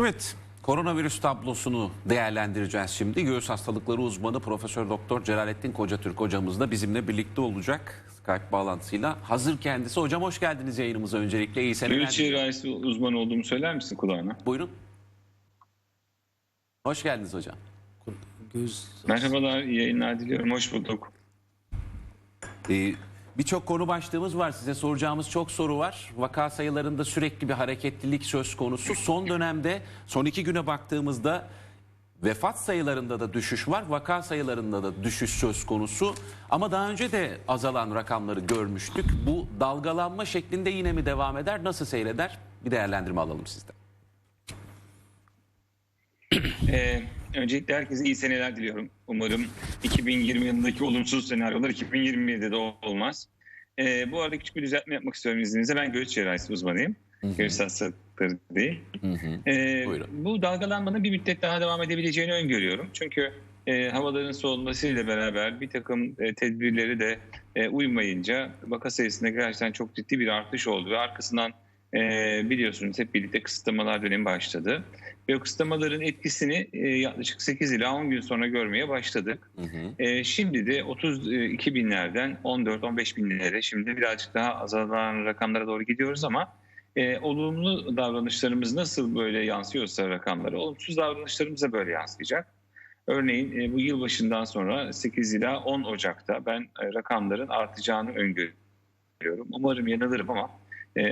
Evet, koronavirüs tablosunu değerlendireceğiz şimdi. Göğüs hastalıkları uzmanı Profesör Doktor Celalettin Kocatürk hocamız da bizimle birlikte olacak. Skype bağlantısıyla. Hazır kendisi. Hocam hoş geldiniz yayınımıza öncelikle. İyi seneler. Göğüs cerrahisi uzmanı olduğumu söyler misin kulağına? Buyurun. Hoş geldiniz hocam. Göz Merhabalar, iyi yayınlar diliyorum. Hoş bulduk. Ee, Birçok konu başlığımız var. Size soracağımız çok soru var. Vaka sayılarında sürekli bir hareketlilik söz konusu. Son dönemde son iki güne baktığımızda vefat sayılarında da düşüş var. Vaka sayılarında da düşüş söz konusu. Ama daha önce de azalan rakamları görmüştük. Bu dalgalanma şeklinde yine mi devam eder? Nasıl seyreder? Bir değerlendirme alalım sizden. Ee, öncelikle herkese iyi seneler diliyorum. Umarım 2020 yılındaki olumsuz senaryolar 2027'de de olmaz. Ee, bu arada küçük bir düzeltme yapmak istiyorum izninizle. Ben göğüs cerrahisi uzmanıyım. Göğüs hastalıkları değil. Ee, Buyurun. bu dalgalanmanın bir müddet daha devam edebileceğini öngörüyorum. Çünkü e, havaların soğumasıyla beraber bir takım e, tedbirleri de e, uymayınca vaka sayısında gerçekten çok ciddi bir artış oldu. Ve arkasından e, biliyorsunuz hep birlikte kısıtlamalar dönemi başladı. Ve o kısıtlamaların etkisini e, yaklaşık 8 ila 10 gün sonra görmeye başladık. E, şimdi de 32 binlerden 14-15 binlere şimdi birazcık daha azalan rakamlara doğru gidiyoruz ama e, olumlu davranışlarımız nasıl böyle yansıyorsa rakamlara olumsuz davranışlarımız da böyle yansıyacak. Örneğin e, bu yılbaşından sonra 8 ila 10 Ocak'ta ben e, rakamların artacağını öngörüyorum. Umarım yanılırım ama e,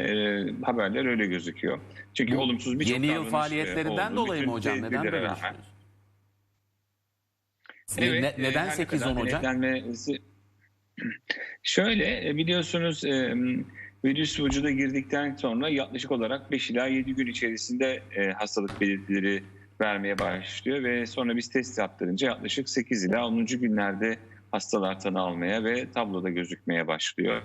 haberler öyle gözüküyor. Çünkü Bu olumsuz birçok Yeni yıl faaliyetlerinden oldu. dolayı mı hocam? Neden böyle düşünüyorsunuz? Evet, Ne- e, neden her 8-10 kadar Ocak? Şöyle e, biliyorsunuz e, virüs vücuda girdikten sonra yaklaşık olarak 5 ila 7 gün içerisinde e, hastalık belirtileri vermeye başlıyor ve sonra biz test yaptırınca yaklaşık 8 ila 10. günlerde hastalar tanı almaya ve tabloda gözükmeye başlıyor.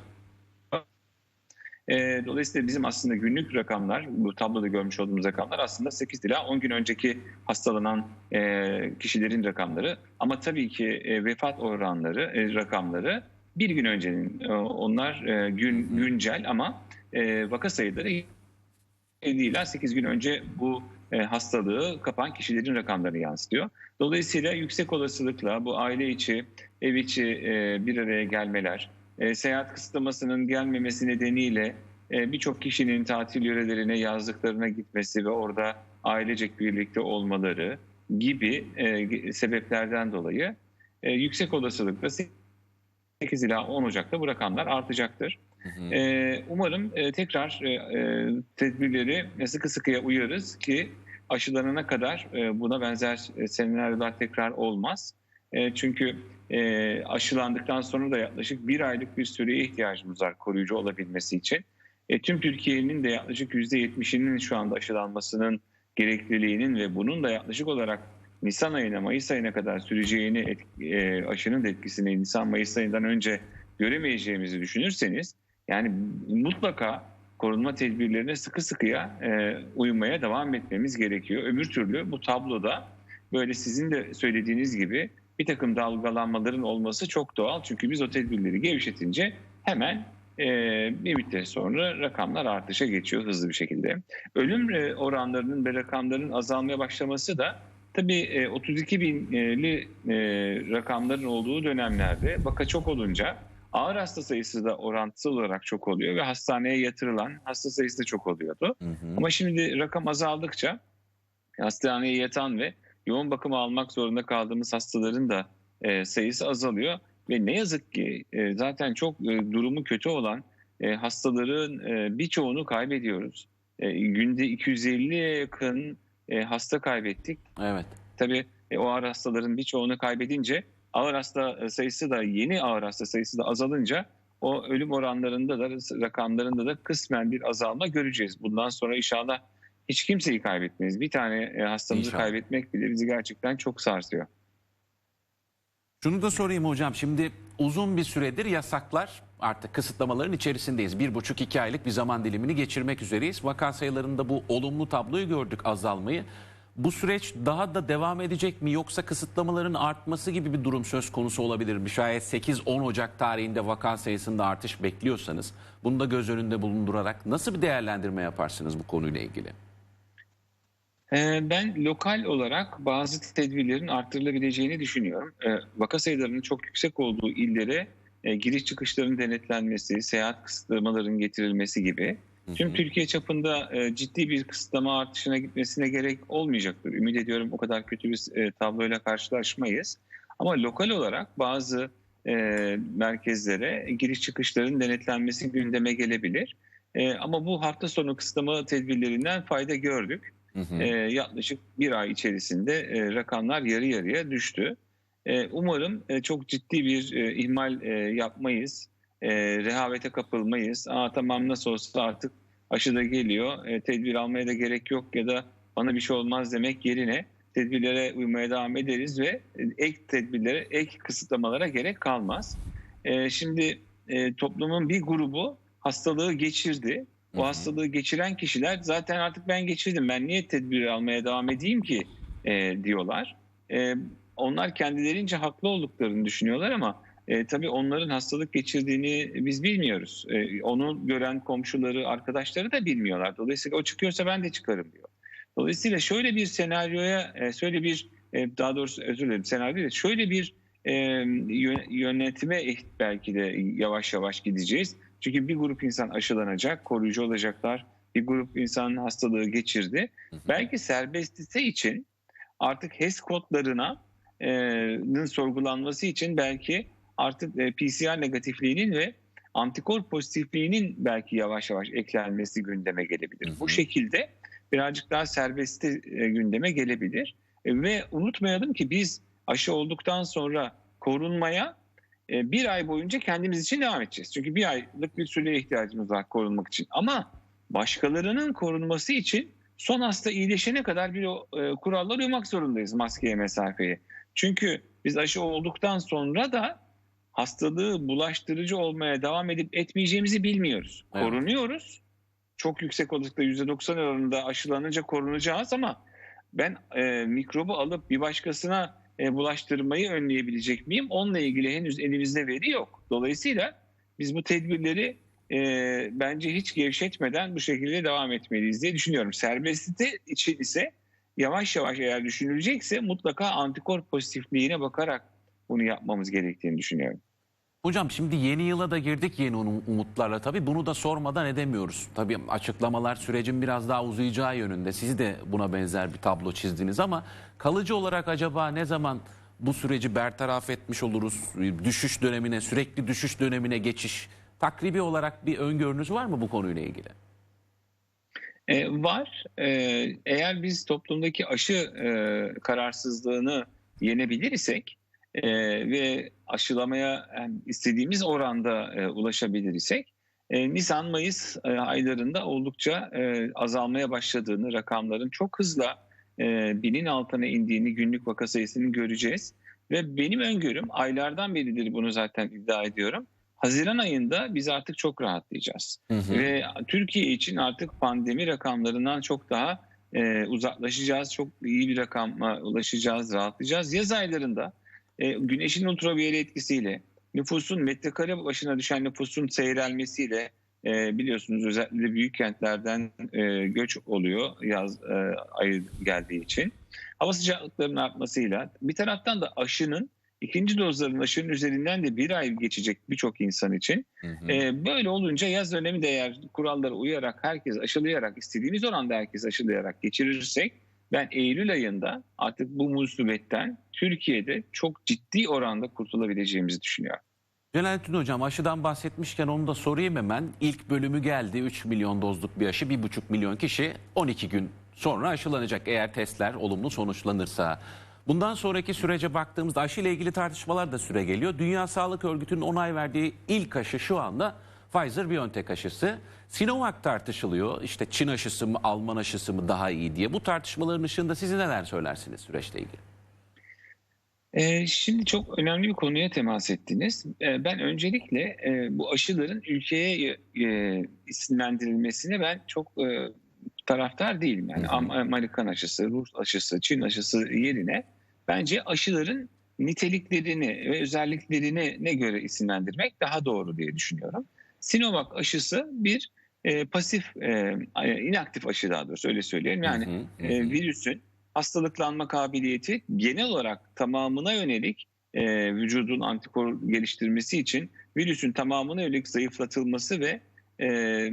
E, Dolayısıyla bizim aslında günlük rakamlar, bu tabloda görmüş olduğumuz rakamlar aslında 8 ila 10 gün önceki hastalanan e, kişilerin rakamları. Ama tabii ki e, vefat oranları, e, rakamları bir gün öncenin. Onlar gün güncel ama e, vaka sayıları 7 ila 8 gün önce bu hastalığı kapan kişilerin rakamlarını yansıtıyor. Dolayısıyla yüksek olasılıkla bu aile içi, ev içi bir araya gelmeler, e, seyahat kısıtlamasının gelmemesi nedeniyle e, birçok kişinin tatil yörelerine, yazlıklarına gitmesi ve orada ailecek birlikte olmaları gibi e, sebeplerden dolayı e, yüksek olasılıkla 8 ila 10 Ocak'ta bu rakamlar artacaktır. E, umarım e, tekrar e, e, tedbirleri sıkı sıkıya uyarız ki aşılanana kadar e, buna benzer e, senaryolar tekrar olmaz. E, çünkü e, aşılandıktan sonra da yaklaşık bir aylık bir süreye ihtiyacımız var koruyucu olabilmesi için. E, tüm Türkiye'nin de yaklaşık %70'inin şu anda aşılanmasının gerekliliğinin ve bunun da yaklaşık olarak Nisan ayına, Mayıs ayına kadar süreceğini, aşının etkisini Nisan-Mayıs ayından önce göremeyeceğimizi düşünürseniz, yani mutlaka korunma tedbirlerine sıkı sıkıya uymaya devam etmemiz gerekiyor. Öbür türlü bu tabloda böyle sizin de söylediğiniz gibi bir takım dalgalanmaların olması çok doğal. Çünkü biz o tedbirleri gevşetince hemen e, bir müddet sonra rakamlar artışa geçiyor hızlı bir şekilde. Ölüm e, oranlarının ve rakamların azalmaya başlaması da tabii e, 32 binli e, rakamların olduğu dönemlerde vaka çok olunca ağır hasta sayısı da orantısal olarak çok oluyor ve hastaneye yatırılan hasta sayısı da çok oluyordu. Ama şimdi rakam azaldıkça hastaneye yatan ve yoğun bakıma almak zorunda kaldığımız hastaların da e, sayısı azalıyor. Ve ne yazık ki e, zaten çok e, durumu kötü olan e, hastaların e, birçoğunu kaybediyoruz. E, günde 250'ye yakın e, hasta kaybettik. Evet. Tabii e, o ağır hastaların birçoğunu kaybedince ağır hasta e, sayısı da yeni ağır hasta sayısı da azalınca o ölüm oranlarında da rakamlarında da kısmen bir azalma göreceğiz. Bundan sonra inşallah hiç kimseyi kaybetmeyiz. Bir tane e, hastamızı İnşallah. kaybetmek bile bizi gerçekten çok sarsıyor. Şunu da sorayım hocam. Şimdi uzun bir süredir yasaklar artık kısıtlamaların içerisindeyiz. Bir buçuk iki aylık bir zaman dilimini geçirmek üzereyiz. Vaka sayılarında bu olumlu tabloyu gördük azalmayı. Bu süreç daha da devam edecek mi yoksa kısıtlamaların artması gibi bir durum söz konusu olabilir mi? Şayet 8-10 Ocak tarihinde vaka sayısında artış bekliyorsanız bunu da göz önünde bulundurarak nasıl bir değerlendirme yaparsınız bu konuyla ilgili? Ee, Ben lokal olarak bazı tedbirlerin arttırılabileceğini düşünüyorum. Ee, Vaka sayılarının çok yüksek olduğu illere e, giriş çıkışların denetlenmesi, seyahat kısıtlamaların getirilmesi gibi tüm Türkiye çapında e, ciddi bir kısıtlama artışına gitmesine gerek olmayacaktır. Ümit ediyorum o kadar kötü bir e, tabloyla karşılaşmayız. Ama lokal olarak bazı merkezlere giriş çıkışların denetlenmesi gündeme gelebilir. Ama bu hafta sonu kısıtlama tedbirlerinden fayda gördük. Hı. E, yaklaşık bir ay içerisinde e, rakamlar yarı yarıya düştü. E, umarım e, çok ciddi bir e, ihmal e, yapmayız, e, rehavete kapılmayız. Aa tamam nasıl olsa artık aşı da geliyor, e, tedbir almaya da gerek yok ya da bana bir şey olmaz demek yerine tedbirlere uymaya devam ederiz ve ek tedbirlere, ek kısıtlamalara gerek kalmaz. E, şimdi e, toplumun bir grubu hastalığı geçirdi. O hastalığı geçiren kişiler zaten artık ben geçirdim ben niye tedbir almaya devam edeyim ki e, diyorlar. E, onlar kendilerince haklı olduklarını düşünüyorlar ama e, tabii onların hastalık geçirdiğini biz bilmiyoruz. E, onu gören komşuları, arkadaşları da bilmiyorlar. Dolayısıyla o çıkıyorsa ben de çıkarım diyor. Dolayısıyla şöyle bir senaryoya, e, şöyle bir e, daha doğrusu özür dilerim senaryo değil, şöyle bir e, yö- yönetime iht- belki de yavaş yavaş gideceğiz. Çünkü bir grup insan aşılanacak, koruyucu olacaklar. Bir grup insan hastalığı geçirdi. Hı hı. Belki serbestise için artık HES kodlarına e, sorgulanması için belki artık e, PCR negatifliğinin ve antikor pozitifliğinin belki yavaş yavaş eklenmesi gündeme gelebilir. Hı hı. Bu şekilde birazcık daha serbesti e, gündeme gelebilir. E, ve unutmayalım ki biz aşı olduktan sonra korunmaya bir ay boyunca kendimiz için devam edeceğiz. Çünkü bir aylık bir süreye ihtiyacımız var korunmak için. Ama başkalarının korunması için son hasta iyileşene kadar bir o, e, kurallara uymak zorundayız maskeye mesafeye. Çünkü biz aşı olduktan sonra da hastalığı bulaştırıcı olmaya devam edip etmeyeceğimizi bilmiyoruz. Evet. Korunuyoruz. Çok yüksek olasılıkla %90 oranında aşılanınca korunacağız ama ben e, mikrobu alıp bir başkasına e, bulaştırmayı önleyebilecek miyim? Onunla ilgili henüz elimizde veri yok. Dolayısıyla biz bu tedbirleri e, bence hiç gevşetmeden bu şekilde devam etmeliyiz diye düşünüyorum. Serbestite için ise yavaş yavaş eğer düşünülecekse mutlaka antikor pozitifliğine bakarak bunu yapmamız gerektiğini düşünüyorum. Hocam şimdi yeni yıla da girdik yeni um- umutlarla tabii bunu da sormadan edemiyoruz. Tabii açıklamalar sürecin biraz daha uzayacağı yönünde. Siz de buna benzer bir tablo çizdiniz ama kalıcı olarak acaba ne zaman bu süreci bertaraf etmiş oluruz? Düşüş dönemine, sürekli düşüş dönemine geçiş takribi olarak bir öngörünüz var mı bu konuyla ilgili? E, var. E, eğer biz toplumdaki aşı e, kararsızlığını yenebilir isek e, ve aşılamaya yani istediğimiz oranda e, ulaşabilir isek e, Nisan-Mayıs e, aylarında oldukça e, azalmaya başladığını, rakamların çok hızla e, binin altına indiğini, günlük vaka sayısını göreceğiz. Ve benim öngörüm aylardan beridir bunu zaten iddia ediyorum. Haziran ayında biz artık çok rahatlayacağız. Ve Türkiye için artık pandemi rakamlarından çok daha e, uzaklaşacağız. Çok iyi bir rakama ulaşacağız, rahatlayacağız. Yaz aylarında e, güneşin ultraviyole etkisiyle, nüfusun metrekare başına düşen nüfusun seyrelmesiyle e, biliyorsunuz özellikle büyük kentlerden e, göç oluyor yaz e, ayı geldiği için. Hava sıcaklıklarının artmasıyla bir taraftan da aşının ikinci dozların aşının üzerinden de bir ay geçecek birçok insan için. Hı hı. Ee, böyle olunca yaz dönemi de eğer kurallara uyarak herkes aşılayarak istediğimiz oranda herkes aşılayarak geçirirsek ben Eylül ayında artık bu musibetten Türkiye'de çok ciddi oranda kurtulabileceğimizi düşünüyorum. Celalettin Hocam aşıdan bahsetmişken onu da sorayım hemen. İlk bölümü geldi 3 milyon dozluk bir aşı 1,5 milyon kişi 12 gün sonra aşılanacak eğer testler olumlu sonuçlanırsa. Bundan sonraki sürece baktığımızda aşı ile ilgili tartışmalar da süre geliyor. Dünya Sağlık Örgütü'nün onay verdiği ilk aşı şu anda Pfizer-BioNTech aşısı. Sinovac tartışılıyor. İşte Çin aşısı mı, Alman aşısı mı daha iyi diye. Bu tartışmaların ışığında siz neler söylersiniz süreçle ilgili? Ee, şimdi çok önemli bir konuya temas ettiniz. Ee, ben öncelikle e, bu aşıların ülkeye e, isimlendirilmesine ben çok e, taraftar değilim. Yani Amerikan aşısı, Rus aşısı, Çin aşısı yerine bence aşıların niteliklerini ve özelliklerini ne göre isimlendirmek daha doğru diye düşünüyorum. Sinovac aşısı bir e, pasif, e, inaktif aşı daha doğrusu öyle söyleyelim. Yani Hı hı, hı e, virüsün hastalıklanma kabiliyeti genel olarak tamamına yönelik e, vücudun antikor geliştirmesi için virüsün tamamına yönelik zayıflatılması ve e,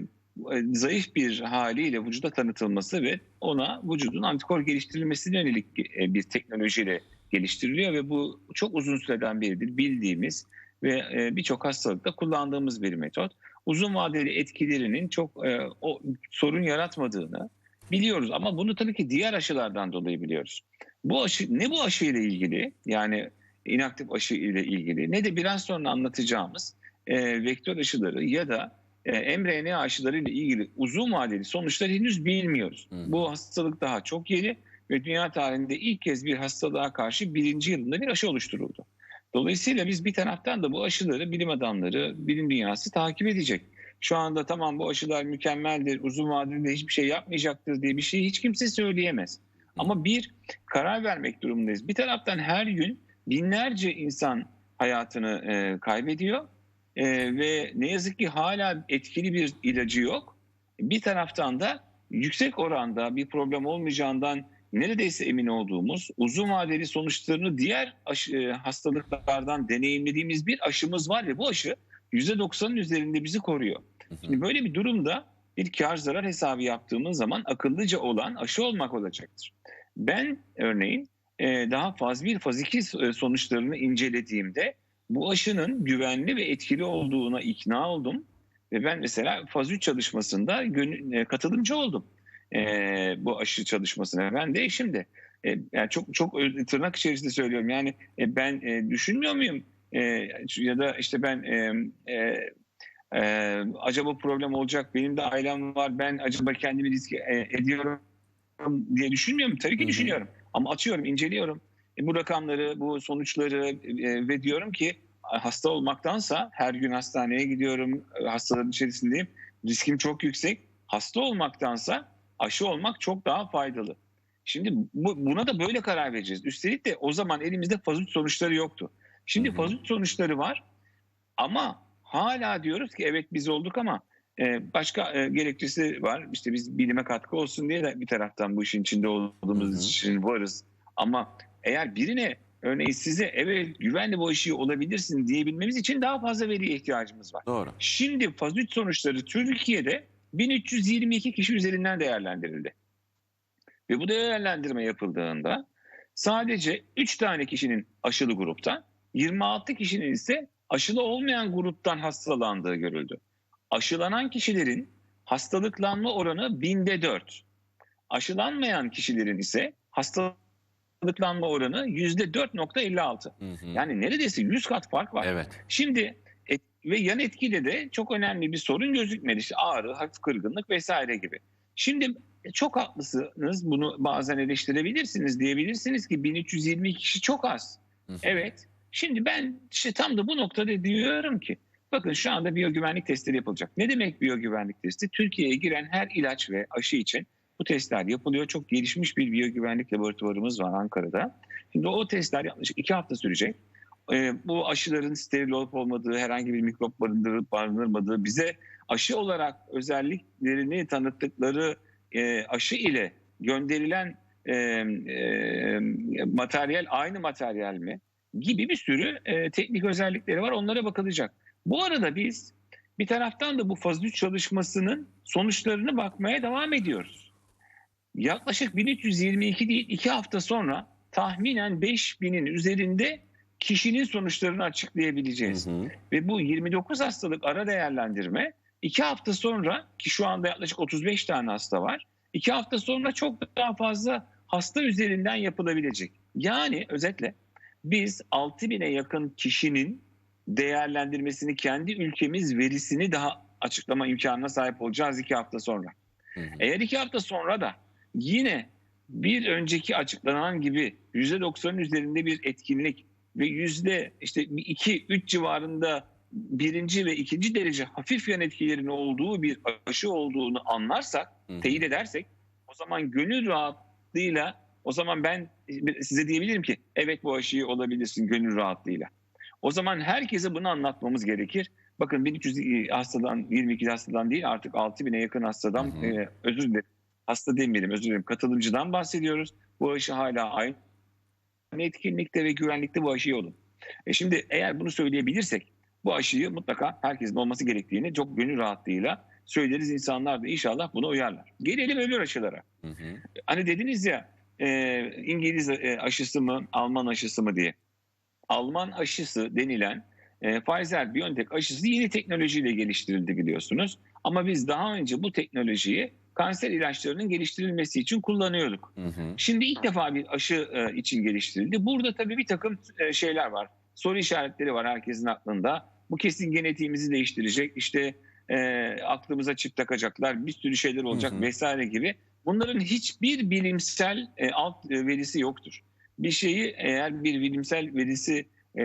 zayıf bir haliyle vücuda tanıtılması ve ona vücudun antikor geliştirilmesine yönelik e, bir teknolojiyle geliştiriliyor ve bu çok uzun süreden beridir bildiğimiz ve e, birçok hastalıkta kullandığımız bir metot. Uzun vadeli etkilerinin çok e, o sorun yaratmadığını biliyoruz ama bunu tabii ki diğer aşılardan dolayı biliyoruz. Bu aşı ne bu aşı ile ilgili yani inaktif aşı ile ilgili ne de biraz sonra anlatacağımız e, vektör aşıları ya da e, mRNA aşıları ile ilgili uzun vadeli sonuçları henüz bilmiyoruz. Hı. Bu hastalık daha çok yeni ve dünya tarihinde ilk kez bir hastalığa karşı birinci yılında bir aşı oluşturuldu. Dolayısıyla biz bir taraftan da bu aşıları bilim adamları, bilim dünyası takip edecek. Şu anda tamam bu aşılar mükemmeldir, uzun vadede hiçbir şey yapmayacaktır diye bir şey hiç kimse söyleyemez. Ama bir karar vermek durumundayız. Bir taraftan her gün binlerce insan hayatını e, kaybediyor E, ve ne yazık ki hala etkili bir ilacı yok. Bir taraftan da yüksek oranda bir problem olmayacağından neredeyse emin olduğumuz uzun vadeli sonuçlarını diğer aşı, e, hastalıklardan deneyimlediğimiz bir aşımız var ve bu aşı %90'ın üzerinde bizi koruyor. Şimdi böyle bir durumda bir kar zarar hesabı yaptığımız zaman akıllıca olan aşı olmak olacaktır. Ben örneğin e, daha faz 1, faz 2 sonuçlarını incelediğimde bu aşının güvenli ve etkili olduğuna ikna oldum. Ve ben mesela faz 3 çalışmasında e, katılımcı oldum e, bu aşı çalışmasına. Ben de eşim de. E, yani çok çok tırnak içerisinde söylüyorum. Yani e, ben e, düşünmüyor muyum? E, ya da işte ben e, e, e, acaba problem olacak benim de ailem var ben acaba kendimi riske e, ediyorum diye düşünmüyor muyum? Tabii ki hı. düşünüyorum. Ama açıyorum, inceliyorum. E, bu rakamları, bu sonuçları e, ve diyorum ki hasta olmaktansa her gün hastaneye gidiyorum, e, hastaların içerisindeyim. Riskim çok yüksek. Hasta olmaktansa aşı olmak çok daha faydalı. Şimdi bu, buna da böyle karar vereceğiz. Üstelik de o zaman elimizde faz üç sonuçları yoktu. Şimdi Hı hı. faz üç sonuçları var ama hala diyoruz ki evet biz olduk ama e, başka e, gerekçesi var. İşte biz bilime katkı olsun diye de bir taraftan bu işin içinde olduğumuz Hı hı. için varız. Ama eğer birine örneğin size evet güvenli bu aşıyı olabilirsin diyebilmemiz için daha fazla veriye ihtiyacımız var. Doğru. Şimdi faz 3 sonuçları Türkiye'de 1322 kişi üzerinden değerlendirildi. Ve bu değerlendirme yapıldığında sadece 3 tane kişinin aşılı gruptan, 26 kişinin ise aşılı olmayan gruptan hastalandığı görüldü. Aşılanan kişilerin hastalıklanma oranı binde 4. Aşılanmayan kişilerin ise hastalıklanma oranı yüzde 4.56. Hı hı. Yani neredeyse 100 kat fark var. evet. Şimdi ve yan etkide de çok önemli bir sorun gözükmedi. İşte ağrı, hafif kırgınlık vesaire gibi. Şimdi e, çok haklısınız. Bunu bazen eleştirebilirsiniz. Diyebilirsiniz ki 1320 kişi çok az. Hı hı. Evet. Şimdi ben işte tam da bu noktada diyorum ki bakın şu anda biyogüvenlik testleri yapılacak. Ne demek biyogüvenlik testi? Türkiye'ye giren her ilaç ve aşı için bu testler yapılıyor. Çok gelişmiş bir biyogüvenlik laboratuvarımız var Ankara'da. Şimdi o testler yaklaşık iki hafta sürecek. Ee, bu aşıların steril olup olmadığı, herhangi bir mikrop barındırıp barındırmadığı, bize aşı olarak özelliklerini tanıttıkları e, aşı ile gönderilen e, e, materyal aynı materyal mi? gibi bir sürü e, teknik özellikleri var. Onlara bakılacak. Bu arada biz bir taraftan da bu faz 3 çalışmasının sonuçlarını bakmaya devam ediyoruz. Yaklaşık 1322 değil 2 hafta sonra tahminen 5000'in üzerinde kişinin sonuçlarını açıklayabileceğiz. Hı hı. Ve bu 29 hastalık ara değerlendirme 2 hafta sonra ki şu anda yaklaşık 35 tane hasta var. 2 hafta sonra çok daha fazla hasta üzerinden yapılabilecek. Yani özetle biz 6000'e yakın kişinin değerlendirmesini kendi ülkemiz verisini daha açıklama imkanına sahip olacağız 2 hafta sonra. Hı hı. Eğer 2 hafta sonra da yine bir önceki açıklanan gibi %90'ın üzerinde bir etkinlik ve yüzde işte 2-3 civarında birinci ve ikinci derece hafif yan etkilerin olduğu bir aşı olduğunu anlarsak, Hı teyit edersek o zaman gönül rahatlığıyla o zaman ben size diyebilirim ki evet bu aşıyı olabilirsin gönül rahatlığıyla. O zaman herkese bunu anlatmamız gerekir. Bakın 1300 hastadan 22 hastadan değil artık 6000'e yakın hastadan Hı hı. e, özür dilerim. Hasta demeyelim özür dilerim. Katılımcıdan bahsediyoruz. Bu aşı hala aynı etkinlikte ve güvenlikte bu aşıyı olun. E şimdi eğer bunu söyleyebilirsek bu aşıyı mutlaka herkesin olması gerektiğini çok gönül rahatlığıyla söyleriz. İnsanlar da inşallah buna uyarlar. Gelelim öbür aşılara. Hı hı. Hani dediniz ya e, İngiliz e, aşısı mı Alman aşısı mı diye. Alman aşısı denilen e, Pfizer-BioNTech aşısı yeni teknolojiyle geliştirildi biliyorsunuz. Ama biz daha önce bu teknolojiyi kanser ilaçlarının geliştirilmesi için kullanıyorduk. Hı hı. Şimdi ilk defa bir aşı e, için geliştirildi. Burada tabii bir takım e, şeyler var. Soru işaretleri var herkesin aklında. Bu kesin genetiğimizi değiştirecek. İşte e, aklımıza çip takacaklar. Bir sürü şeyler olacak Hı hı. vesaire gibi. Bunların hiçbir bilimsel e, alt e, verisi yoktur. Bir şeyi eğer bir bilimsel verisi e,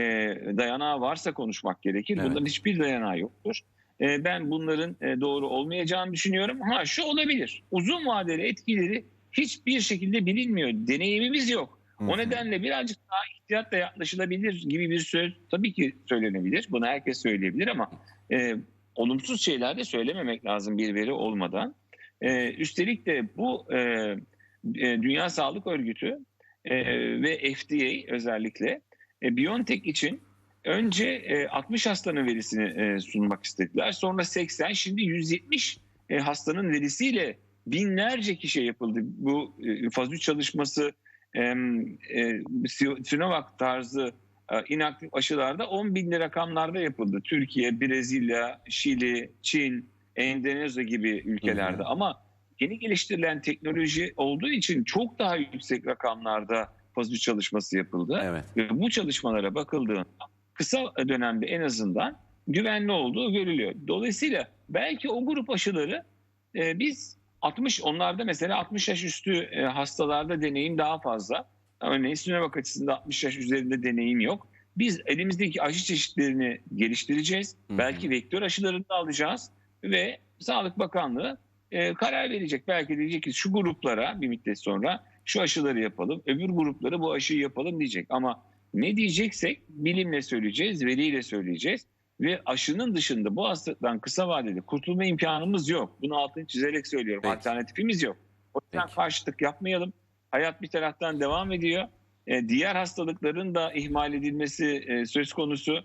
dayanağı varsa konuşmak gerekir. Evet. Bunların hiçbir dayanağı yoktur. E, ben bunların e, doğru olmayacağını düşünüyorum. Ha şu olabilir. Uzun vadeli etkileri hiçbir şekilde bilinmiyor. Deneyimimiz yok. O nedenle birazcık daha ihtiyatla yaklaşılabilir gibi bir söz tabii ki söylenebilir. Bunu herkes söyleyebilir ama e, olumsuz şeyler de söylememek lazım bir veri olmadan. E, üstelik de bu e, e, Dünya Sağlık Örgütü e, ve FDA özellikle e, BioNTech için önce e, 60 hastanın verisini e, sunmak istediler. Sonra 80, şimdi 170 e, hastanın verisiyle binlerce kişiye yapıldı. Bu e, faz 3 çalışması e, e, Sinovac tarzı e, inaktif aşılarda 10 binli rakamlarda yapıldı. Türkiye, Brezilya, Şili, Çin, Endonezya gibi ülkelerde. Hı hı. Ama yeni geliştirilen teknoloji olduğu için çok daha yüksek rakamlarda faz 3 çalışması yapıldı. Evet. Ve bu çalışmalara bakıldığında kısa dönemde en azından güvenli olduğu görülüyor. Dolayısıyla belki o grup aşıları e, biz 60 onlarda mesela 60 yaş üstü e, hastalarda deneyim daha fazla. Örneğin Sinovac açısında 60 yaş üzerinde deneyim yok. Biz elimizdeki aşı çeşitlerini geliştireceğiz. Hı hı. Belki vektör aşılarını da alacağız ve Sağlık Bakanlığı e, karar verecek. Belki diyecek ki şu gruplara bir müddet sonra şu aşıları yapalım, öbür gruplara bu aşıyı yapalım diyecek. Ama ne diyeceksek bilimle söyleyeceğiz, veriyle söyleyeceğiz. Ve aşının dışında bu hastalıktan kısa vadede kurtulma imkanımız yok. Bunu altını çizerek söylüyorum. Peki. Alternatifimiz yok. O yüzden Peki. karşıtlık yapmayalım. Hayat bir taraftan devam ediyor. E, diğer hastalıkların da ihmal edilmesi e, söz konusu.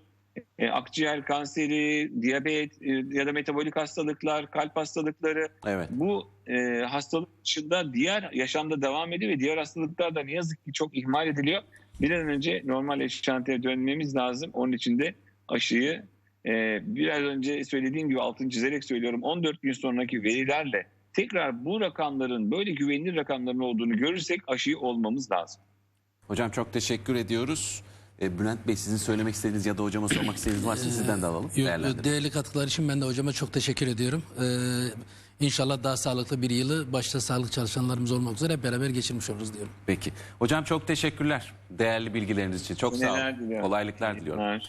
E, akciğer kanseri, diyabet e, ya da metabolik hastalıklar, kalp hastalıkları Evet. bu e, hastalık dışında diğer yaşamda devam ediyor ve diğer hastalıklar da ne yazık ki çok ihmal ediliyor. Bir an önce normal yaşantıya dönmemiz lazım. Onun için de aşıyı e, biraz önce söylediğim gibi altını çizerek söylüyorum 14 gün sonraki verilerle tekrar bu rakamların böyle güvenilir rakamların olduğunu görürsek aşıyı olmamız lazım. Hocam çok teşekkür ediyoruz. E, Bülent Bey sizin söylemek istediğiniz ya da hocama sormak istediğiniz varsa sizden de alalım. Yok, değerli katkılar için ben de hocama çok teşekkür ediyorum. Ee, inşallah daha sağlıklı bir yılı başta sağlık çalışanlarımız olmak üzere hep beraber geçirmiş oluruz diyorum. Peki. Hocam çok teşekkürler değerli bilgileriniz için. Çok sağ olun. diliyorum. Kolaylıklar diliyorum.